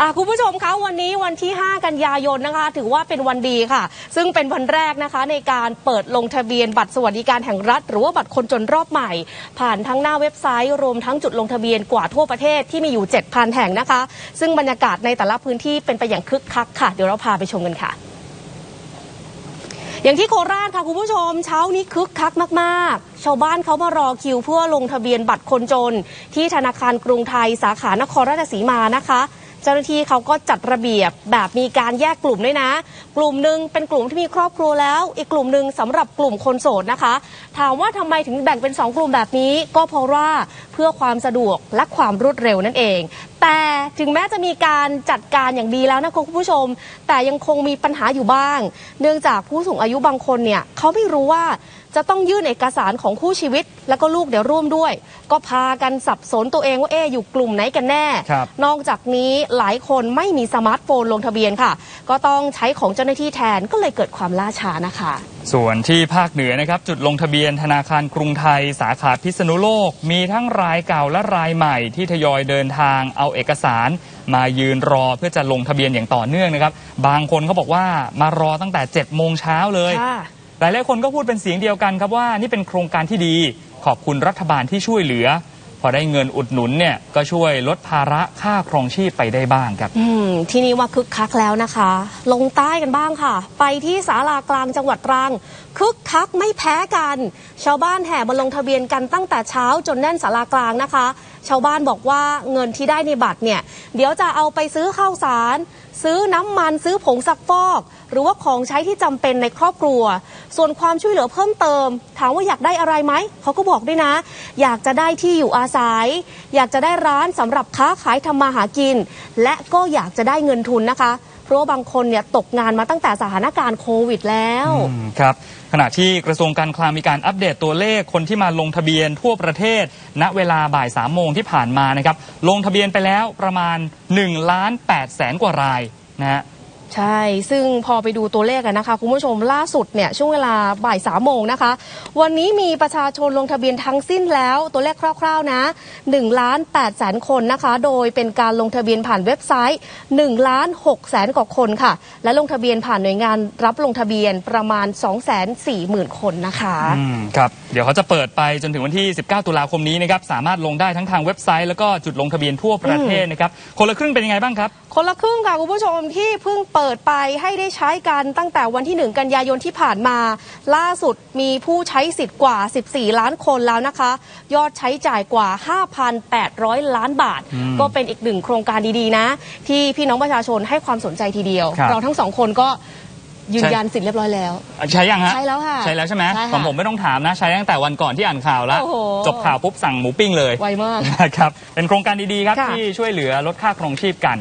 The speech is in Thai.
อะคุณผู้ชมคะวันนี้วันที่ 5 กันยายนนะคะ ถือว่าเป็นวันดีค่ะ ซึ่งเป็นวันแรกนะคะ ในการเปิดลงทะเบียนบัตรสวัสดิการแห่งรัฐ หรือว่าบัตรคนจนรอบใหม่ ผ่านทั้งหน้าเว็บไซต์ รวมทั้งจุดลงทะเบียนกว่าทั่วประเทศที่มีอยู่ 7,000 แห่งนะคะ ซึ่งบรรยากาศในแต่ละพื้นที่เป็นไปอย่างคึกคักค่ะ เดี๋ยวเราพาไปชมกันค่ะอย่างที่โคราชค่ะคุณผู้ชมเช้านี้คึกคักมากๆ ชาวบ้านเขามารอคิวเพื่อลงทะเบียนบัตรคนจน ที่ธนาคารกรุงไทยสาขานครราชสีมานะคะ เจ้าหน้าที่เขาก็จัดระเบียบแบบมีการแยกกลุ่มด้วยนะ กลุ่มหนึ่งเป็นกลุ่มที่มีครอบครัวแล้ว อีกกลุ่มหนึ่งสำหรับกลุ่มคนโสดนะคะ ถามว่าทำไมถึงแบ่งเป็นสองกลุ่มแบบนี้ ก็เพราะว่าเพื่อความสะดวกและความรวดเร็วนั่นเอง แต่ถึงแม้จะมีการจัดการอย่างดีแล้วนะคะคุณผู้ชม แต่ยังคงมีปัญหาอยู่บ้าง เนื่องจากผู้สูงอายุบางคนเนี่ยเขาไม่รู้ว่าจะต้องยื่นเอกสารของคู่ชีวิต แล้วก็ลูกเดี๋ยวร่วมด้วย ก็พากันสับสนตัวเองว่าเอ๊ะอยู่กลุ่มไหนกันแน่ครับนอกจากนี้หลายคนไม่มีสมาร์ทโฟนลงทะเบียนค่ะ ก็ต้องใช้ของเจ้าหน้าที่แทนก็เลยเกิดความล่าช้านะคะ ส่วนที่ภาคเหนือนะครับ จุดลงทะเบียนธนาคารกรุงไทย สาขาพิษณุโลก มีทั้งรายเก่าและรายใหม่ที่ทยอยเดินทางเอาเอกสาร มายืนรอเพื่อจะลงทะเบียนอย่างต่อเนื่องนะครับ บางคนเขาบอกว่ามารอตั้งแต่7จ็ดโมงเช้าเลยค่ะหลายหลายๆคนก็พูดเป็นเสียงเดียวกันครับว่านี่เป็นโครงการที่ดี ขอบคุณรัฐบาลที่ช่วยเหลือ พอได้เงินอุดหนุนเนี่ยก็ช่วยลดภาระค่าครองชีพไปได้บ้างครับ อืมที่นี่ว่าคึกคักแล้วนะคะ ลงใต้กันบ้างค่ะ ไปที่ศาลากลางจังหวัดตรัง คึกคักไม่แพ้กัน ชาวบ้านแห่มาลงทะเบียนกันตั้งแต่เช้าจนแน่นศาลากลางนะคะ ชาวบ้านบอกว่าเงินที่ได้ในบัตรเนี่ย เดี๋ยวจะเอาไปซื้อข้าวสาร ซื้อน้ำมันซื้อผงซักฟอก หรือว่าของใช้ที่จำเป็นในครอบครัว ส่วนความช่วยเหลือเพิ่มเติม ถามว่าอยากได้อะไรไหม เขาก็บอกด้วยนะ อยากจะได้ที่อยู่อาศัย อยากจะได้ร้านสำหรับค้าขายทำมาหากิน และก็อยากจะได้เงินทุนนะคะ เพราะว่าบางคนเนี่ยตกงานมาตั้งแต่สถานการณ์โควิดแล้วครับขณะที่กระทรวงการคลังมีการอัปเดตตัวเลขคนที่มาลงทะเบียนทั่วประเทศ ณเวลาบ่ายสามโมงที่ผ่านมานะครับลงทะเบียนไปแล้วประมาณ1ล้าน8แสนกว่ารายนะฮะ ใช่ ซึ่งพอไปดูตัวเลขกันนะคะ คุณผู้ชมล่าสุดเนี่ยช่วงเวลาบ่ายสามโมงนะคะ วันนี้มีประชาชนลงทะเบียนทั้งสิ้นแล้ว ตัวเลขคร่าวๆนะ1ล้าน8แสนคนนะคะ โดยเป็นการลงทะเบียนผ่านเว็บไซต์1ล้าน6แสนกว่าคนค่ะ และลงทะเบียนผ่านหน่วยงานรับลงทะเบียนประมาณ 2 4 0 0 0 0 คนนะคะอืมครับ เดี๋ยวเขาจะเปิดไปจนถึงวันที่ 19 ตุลาคมนี้นะครับสามารถลงได้ทั้งทางเว็บไซต์แล้วก็จุดลงทะเบียนทั่วประเทศนะครับคนละครึ่งเป็นยังไงบ้างครับ คนละครึ่งค่ะคุณผู้ชมที่เพิ่งเปิดไปให้ได้ใช้กันตั้งแต่วันที่ 1 กันยายนที่ผ่านมา ล่าสุดมีผู้ใช้สิทธิ์กว่า 14 ล้านคนแล้วนะคะ ยอดใช้จ่ายกว่า 5,800 ล้านบาทอืมก็เป็นอีกหนึ่งโครงการดีๆนะ ที่พี่น้องประชาชนให้ความสนใจทีเดียวครับเราทั้งสองคนก็ยืนยันสิทธิ์เรียบร้อยแล้ว ใช้ยังฮะ ใช้แล้วค่ะ ใช้แล้วใช่ไหมใช่ค่ะของผมไม่ต้องถามนะ ใช้ตั้งแต่วันก่อนที่อ่านข่าวแล้วโอ้โหจบข่าวปุ๊บสั่งหมูปิ้งเลย ไวมากนะครับ เป็นโครงการดีๆครับค่ะที่ช่วยเหลือลดค่าครองชีพกัน